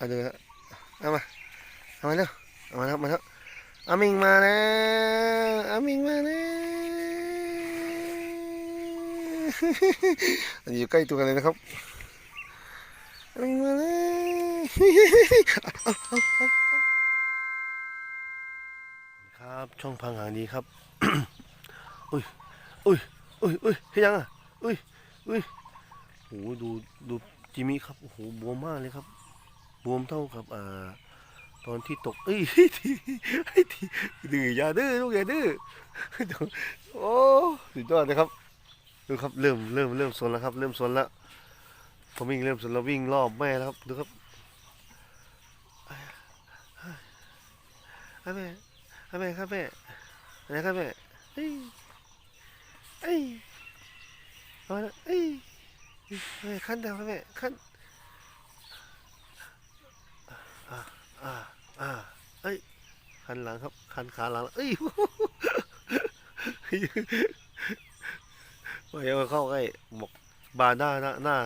เอาดูนะเอามาเอามาเร็วเอามาแล้วมาแล้วอามิงมาแล้วอามิงมาแล้วอันนี้อยู่ใกล้ตัวกันเลยนะครับอามิงมาแล้วครับช่องพังหางดีครับอุ้ยอุ้ยอุ้ยอุ้ยเฮ้ยยังอะอุ้ยอุ้ยโอ้โหดูดูจิมิครับโอ้โหบวมมากเลยครับ บวมเท่ากับอ่าตอนที่ตก เอ้ยที่ที่ดื้อยาดื้อลูกอย่าดื้อโอ้สุดยอดเลยครับดูครับเริ่มเริ่มเริ่มสนแล้วครับ เริ่มสนแล้วพอวิ่งเริ่มสนแล้ววิ่งรอบแม่แล้วครับดูครับแม่แม่ครับแม่อะไรครับแม่เอ้ยเอ้ยเอาละเอ้ยเอ้ยขั้นเดียวครับแม่ขั้น อ่าอ่าเอ้ยคันหลังครับคันขาหลังเอ้ยมาเอาเข้าใกล้บอกบาหน้าหน้าหน้า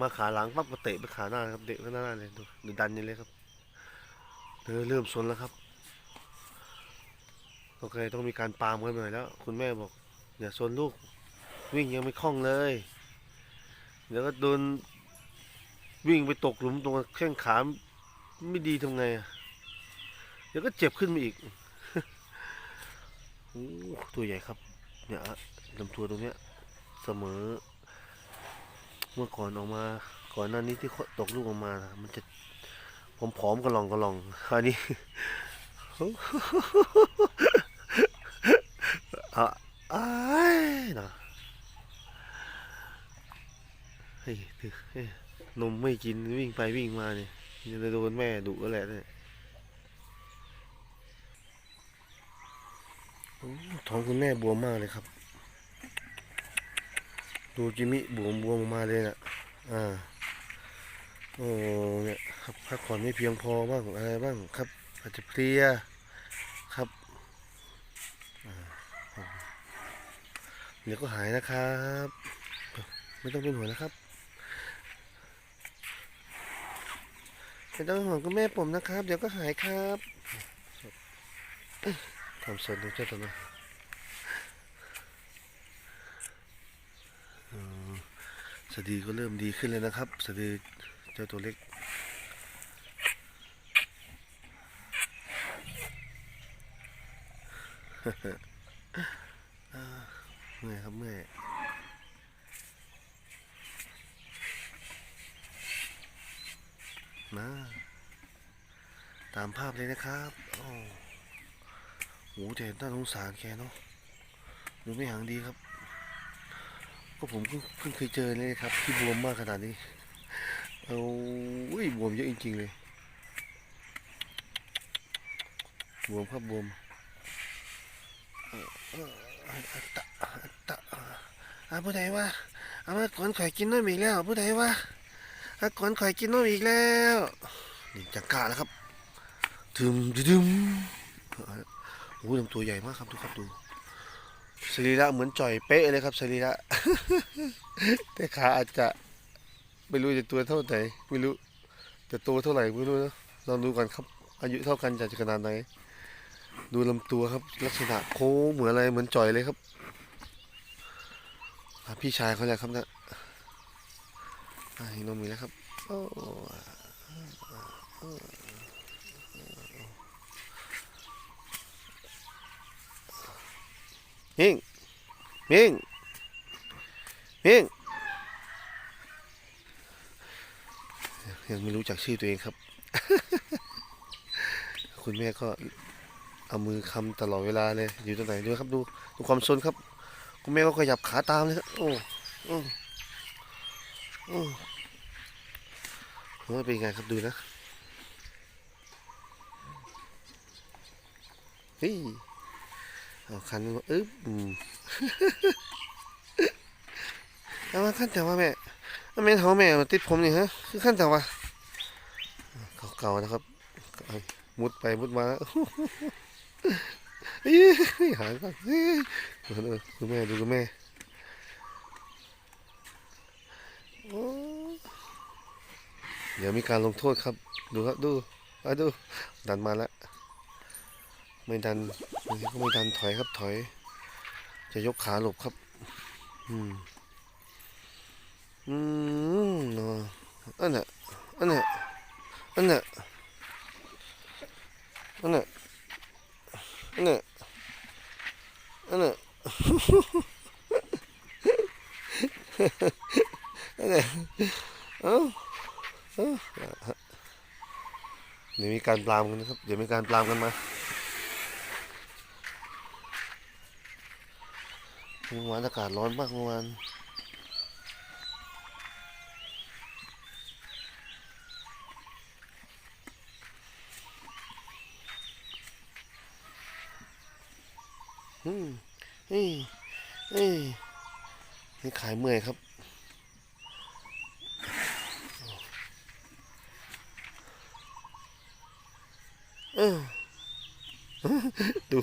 มาขาหลังปั๊บก็เตะไปขาหน้าครับเตะไปหน้าเลยดูดูดันอยังเลยครับเธอเริ่มสนแล้วครับโอเคต้องมีการปามกันหน่อยแล้ว คุณแม่บอกอย่าสนลูก วิ่งยังไม่คล่องเลย เดี๋ยวก็โดนวิ่งไปตกหลุมตรงแข้งขา ไม่ดีทำไงอะเดี๋ยวก็เจ็บขึ้นมาอีกโอ้ตัวใหญ่ครับ เนี่ยลำตัวตรงเนี้ย เสมอ เมื่อก่อนออกมา ก่อนหน้านี้ที่ตกลูกออกมานะมันจะผอมๆกระลองกระลองคราวนี้อะอ้นะเฮ้ยนมไม่กินวิ่งไปวิ่งมาเนี่ย จะโดนแม่ดุก็แหละเนี่ยท้องคุณแม่บวมมากเลยครับ ดูจิมิบวมบวมมาเลยน่ะ อ่า โอ้เนี่ยครับพักผ่อนไม่เพียงพอบ้างอะไรบ้างครับ อาจจะเพลียครับเดี๋ยวก็หายนะครับ ไม่ต้องเป็นห่วงนะครับ ไม่ต้องห่วงคุณแม่ผมนะครับ เดี๋ยวก็หายครับทำสนดูเจ้าตัวนะสะดือก็เริ่มดีขึ้นเลยนะครับสะดือเจ้าตัวเล็กอ่าเมื่อยครับเมื่อย มาตามภาพเลยนะครับโอ้โหแต่น่าสงสารแกเนาะดูไม่หางดีครับ ก็ผมเพิ่งเพิ่งเคยเจอเลยครับ ที่บวมมากขนาดนี้เอาอุ้ยบวมเยอะจริงๆเลยบวมครับบวมอตะอตะอ่าผู้ใดวะเอามาก่อนข่อยกินนมอีแล้วผู้ใดวะ อาก่อนข่อยกินนมอีกแล้วนี่จังกาแล้วครับดึมดึมโอ้ลำตัวใหญ่มากครับดูครับดูสรีระเหมือนจ่อยเป๊ะเลยครับสรีระแต่ขาอาจจะไม่รู้จะตัวเท่าไหนไม่รู้จะโตเท่าไหร่ไม่รู้นะลองดูกันครับ อายุเท่ากันจะขนาดไหนดูลำตัวครับ ลักษณะโค้งเหมือนอะไรเหมือนจ่อยเลยครับพี่ชายเขาแหละครับเนะ อะเห็นมีแล้วครับ โอ้มิงมิงมิงยังไม่รู้จักชื่อตัวเองครับ คุณแม่ก็เอามือคำตลอดเวลาเลย อยู่ตรงไหนด้วยครับดูดูความซนครับ คุณแม่ก็ขยับขาตามเลยครับโอ้โอ้ โอ้ว่าเป็นไงครับดูนะเฮ้ยเอาคันมาอึ๊บอืมเอามาขั้นแต่ว่าแม่เอาแม่ท้าแม่มาติดผมนี่ฮะ คือขั้นแต่ว่าเก่าๆนะครับเอามุดไปมุดมาเอ้ยหางก่อนคุณแม่ดูคุณแม่โอ้ เดี๋ยวมีการลงโทษครับ ดูครับดูมาดู ดันมาแล้ว ไม่ดันบางทีก็ไม่ดันถอยครับถอย จะยกขาหลบครับ อืม อืมเนาะอันน่ะอันน่ะอันน่ะอันน่ะอันน่ะอันน่ะอันน่ะ เอ้าเดี๋ยวมีการปรามกันนะครับ เดี๋ยวมีการปรามกันมาเมื่อวานอากาศร้อนมากเมื่อวานอืมเอ้ยเอ้ยนี่ขายเมื่อยครับ เออ ดู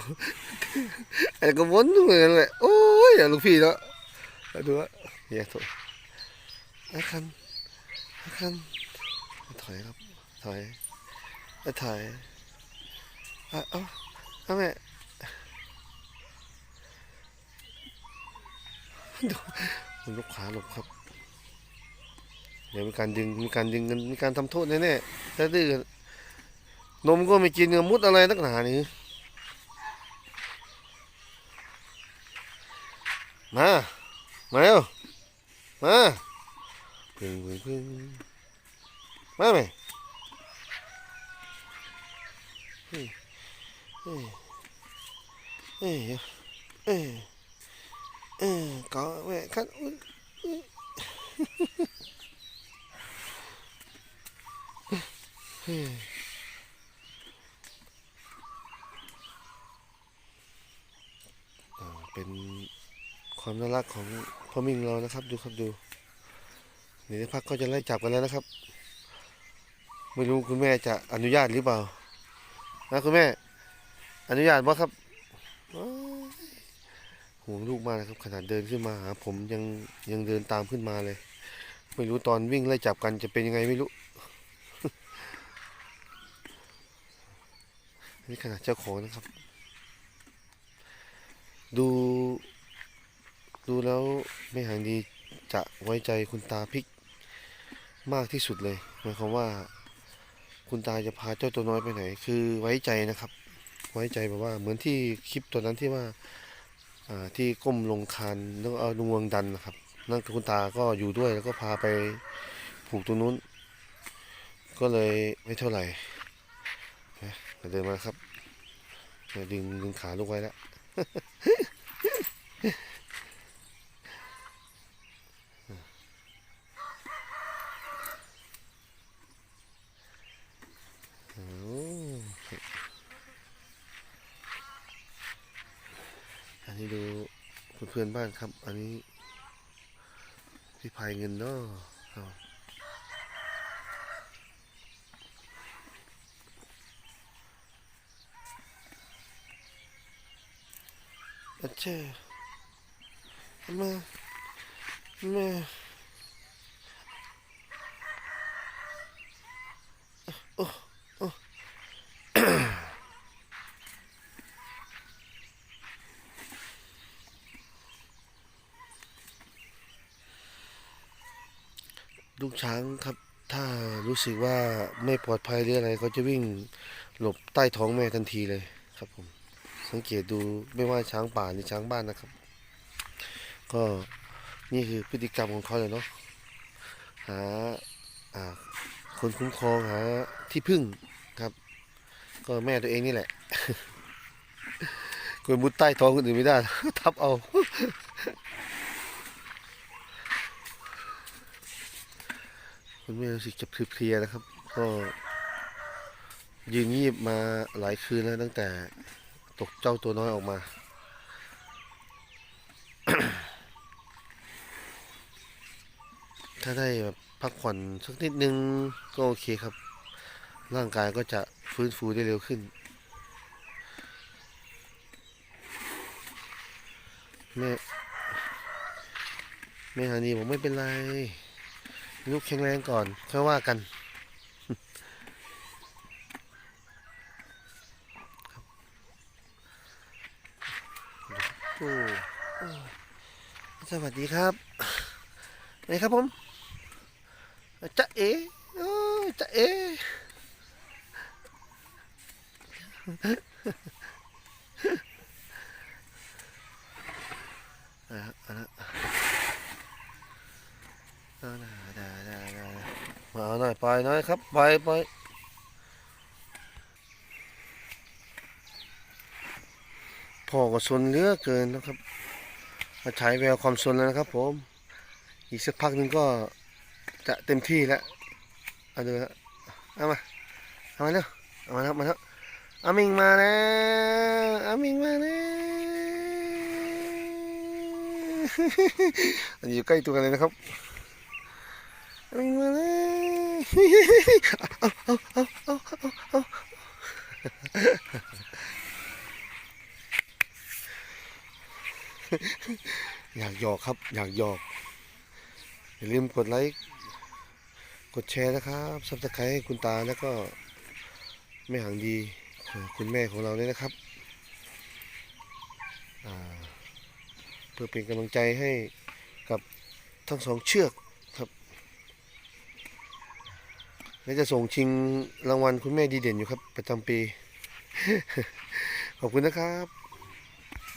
ไอ้ก็วนเหมือนแหละโอ้ยลูกพี่เนาะแล้วดูว่าอย่าถอยไอ้คันไอ้คันถอยครับถอยไอ้ถอยอะเอ้าเอาแม่มันยกขาหลบครับ เดี๋ยวมีการดึงมีการดึงกันมีการทำโทษแน่ๆถ้าดื้อ นมก็ไม่กินเงมุดอะไรนักหนานี่มา มาเร็วมาพึ่งพึ่งพึ่งมาไหมเฮ้ยเฮ้ยเฮ้ยเฮ้ย Ừ, có mẹ cắt ui, ui. À, เป็น ความน่ารักของพ่อมิงเรานะครับ ดูครับดูเดี๋ยวพักก็จะไล่จับกันแล้วนะครับ ไม่รู้คุณแม่จะอนุญาตหรือเปล่านะคุณแม่ อนุญาตบ่ครับห่วงลูกมากนะครับ ขนาดเดินขึ้นมาหาผมยังยังเดินตามขึ้นมาเลย ไม่รู้ตอนวิ่งไล่จับกันจะเป็นยังไงไม่รู้นี่ขนาดเจ้าของนะครับ ดู ดูแล้วไม่ห่างดีจะไว้ใจคุณตาพิกมากที่สุดเลยหมายความว่า คุณตาจะพาเจ้าตัวน้อยไปไหน คือไว้ใจนะครับ ไว้ใจแบบว่าเหมือนที่คลิปตัวนั้นที่ว่าที่ก้มลงคานแล้วเอางวงดันนะครับ นั่นคุณตาก็อยู่ด้วยแล้วก็พาไปผูกตรงนู้น ก็เลยไม่เท่าไหร่เดินมาครับดึงดึงขาลูกไว้แล้ว โอ้ อันนี้ดูเพื่อนๆบ้านครับ อันนี้พี่พายเงินเนาะเอาเจ้มามาโอ้โอ้ ลูก ช้างครับ ถ้ารู้สึกว่าไม่ปลอดภัยหรืออะไรก็จะวิ่งหลบใต้ท้องแม่ทันทีเลยครับผม สังเกตดูไม่ว่าช้างป่าหรือช้างบ้านนะครับ ก็นี่คือพฤติกรรมของเขาเลยเนาะหาอ่าคนคุ้มครองหาที่พึ่งครับ ก็แม่ตัวเองนี่แหละคนมุดใต้ท้องคนอื่นไม่ได้ ทับเอา คุณแม่รู้สึกจะเพลียนะครับ ก็ยืนงีบมาหลายคืนแล้วตั้งแต่ตกเจ้าตัวน้อยออกมา ถ้าได้แบบพักผ่อนสักนิดนึงก็โอเคครับ ร่างกายก็จะฟื้นฟูได้เร็วขึ้น แม่แม่ฮันนี่บอกไม่เป็นไร ลูกแข็งแรงก่อนค่อยว่ากันสวัสดีครับไหนครับผมจะเอ๋จะเอ๋อะอะ มาเอาหน่อยปล่อยหน่อยครับปล่อยปล่อยพ่อก็สนเลือเกินนะครับ มาฉายแววความสนแล้วนะครับ ผม อีกสักพักนึงก็จะเต็มที่แล้วเอาดูนะเอามา เอามาเร็วเอามาแล้วมาแล้วอามิงมาแล้วอามิงมาแล้วอันนี้อยู่ใกล้ตัวกันเลยนะครับ อามิงมาแล้วเอาเอาเอาเอาเอาอยากหยอกครับ อยากหยอก อย่าลืมกดไลค์กดแชร์นะครับซับสไครต์ให้คุณตาแล้วก็แม่หางดีคุณแม่ของเราด้วยนะครับเพื่อเป็นกำลังใจให้กับทั้งสองเชือกครับ และจะส่งชิงรางวัลคุณแม่ดีเด่นอยู่ครับ ประจำปี ขอบคุณนะครับ